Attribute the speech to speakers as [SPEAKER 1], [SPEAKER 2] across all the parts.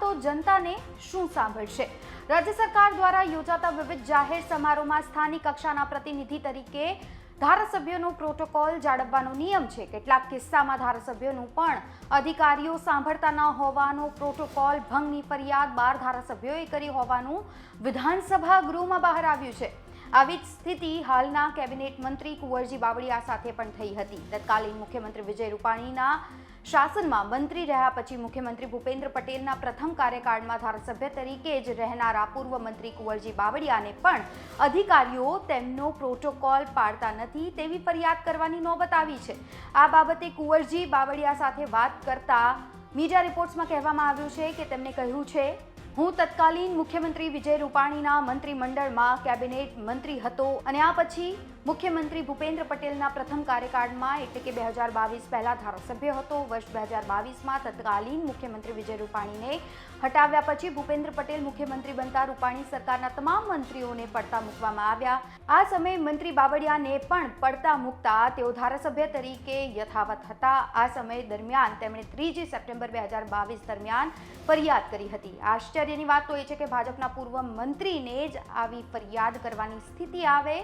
[SPEAKER 1] તો જનતાને શું સાંભળશે? રાજ્ય સરકાર દ્વારા યોજાતા વિવિધ જાહેર સમારોહમાં સ્થાનિક કક્ષાના પ્રતિનિધિ તરીકે ધારાસભ્યોનો પ્રોટોકોલ જાળવવાનો નિયમ છે. કેટલાક કિસ્સામાં ધારાસભ્યોનું પણ અધિકારીઓ સાંભળતા ન હોવાનો પ્રોટોકોલ ભંગની ફરિયાદ બાર ધારાસભ્યોએ કરી હોવાનું વિધાનસભા ગૃહમાં બહાર આવ્યું છે. આવી જ સ્થિતિ હાલના કેબિનેટ મંત્રી કુંવરજી બાવળિયા સાથે પણ થઈ હતી. તત્કાલીન મુખ્યમંત્રી વિજય રૂપાણીના શાસનમાં મંત્રી રહ્યા પછી મુખ્યમંત્રી ભૂપેન્દ્ર પટેલના પ્રથમ કાર્યકાળમાં ધારાસભ્ય તરીકે જ રહેનારા પૂર્વ મંત્રી કુંવરજી બાવળિયાને પણ અધિકારીઓ તેમનો પ્રોટોકોલ પાડતા નથી તેવી ફરિયાદ કરવાની નોબત આવી છે. આ બાબતે કુંવરજી બાવળિયા સાથે વાત કરતા મીડિયા રિપોર્ટ્સમાં કહેવામાં આવ્યું છે કે તેમણે કહ્યું છે, હું તત્કાલીન મુખ્યમંત્રી વિજય રૂપાણીના મંત્રીમંડળમાં કેબિનેટ મંત્રી હતો અને આ પછી મુખ્યમંત્રી ભૂપેન્દ્ર પટેલના પ્રથમ કાર્યકાળમાં, એટલે કે બે હજાર બાવીસ પહેલા ધારાસભ્ય હતો. વર્ષ બે હજાર બાવીસમાં તત્કાલીન મુખ્યમંત્રી વિજય રૂપાણીને હટાવ્યા પછી ભૂપેન્દ્ર પટેલ મુખ્યમંત્રી બનતા રૂપાણી સરકારના તમામ મંત્રીઓને પડતા મૂકવામાં આવ્યા. આ સમયે મંત્રી બાબડિયાને પણ પડતા મૂકતા તેઓ ધારાસભ્ય તરીકે યથાવત હતા. આ સમય દરમિયાન તેમણે ત્રીજી સપ્ટેમ્બર બે હજાર બાવીસ દરમિયાન ફરિયાદ કરી હતી. આશ્ચર્યની વાત તો એ છે કે ભાજપના પૂર્વ મંત્રીને જ આવી ફરિયાદ કરવાની સ્થિતિ આવે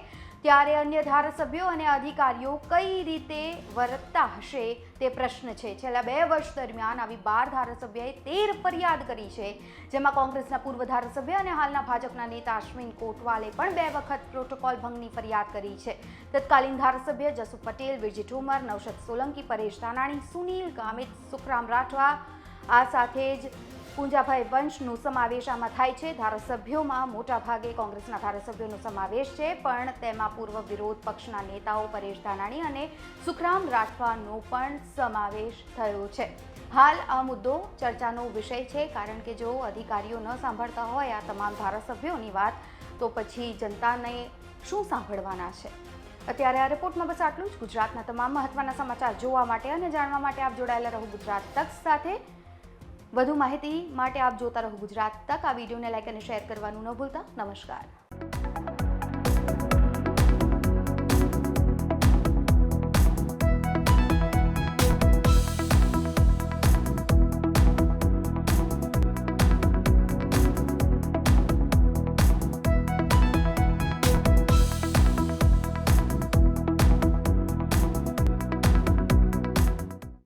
[SPEAKER 1] ત્યારે અન્ય ધારાસભ્યો અને અધિકારીઓ કઈ રીતે વર્તતા હશે તે પ્રશ્ન છે. છેલ્લા બે વર્ષ દરમિયાન આવી બાર ધારાસભ્યએ તેર ફરિયાદ કરી છે, જેમાં કોંગ્રેસના પૂર્વ ધારાસભ્ય અને હાલના ભાજપના નેતા અશ્વિન કોટવાલે પણ બે વખત પ્રોટોકોલ ભંગની ફરિયાદ કરી છે. તત્કાલીન ધારાસભ્ય જસુ પટેલ, વિરજી ઠુમર, નૌશદ સોલંકી, પરેશ ધાનાણી સુનિલ ગામિત, સુખરામ રાઠવા આ સાથે જ પૂંજાભાઈ વંશનો સમાવેશ આમાં થાય છે. ધારાસભ્યોમાં મોટાભાગે કોંગ્રેસના ધારાસભ્યોનો સમાવેશ છે, પણ તેમાં પૂર્વ વિરોધ પક્ષના નેતાઓ પરેશ ધાનાણી અને સુખરામ રાઠવાનો પણ સમાવેશ થયો છે. હાલ આ મુદ્દો ચર્ચાનો વિષય છે, કારણ કે જો અધિકારીઓ ન સાંભળતા હોય આ તમામ ધારાસભ્યોની વાત, તો પછી જનતાને શું સાંભળવાના છે? અત્યારે આ રિપોર્ટમાં બસ આટલું જ. ગુજરાતના તમામ મહત્વના સમાચાર જોવા માટે અને જાણવા માટે આપ જોડાયેલા રહો ગુજરાત તક સાથે. વધુ માહિતી માટે આપ જોતા રહો ગુજરાત તક. આ વિડીયોને લાઈક અને શેર કરવાનું ન ભૂલતા. નમસ્કાર.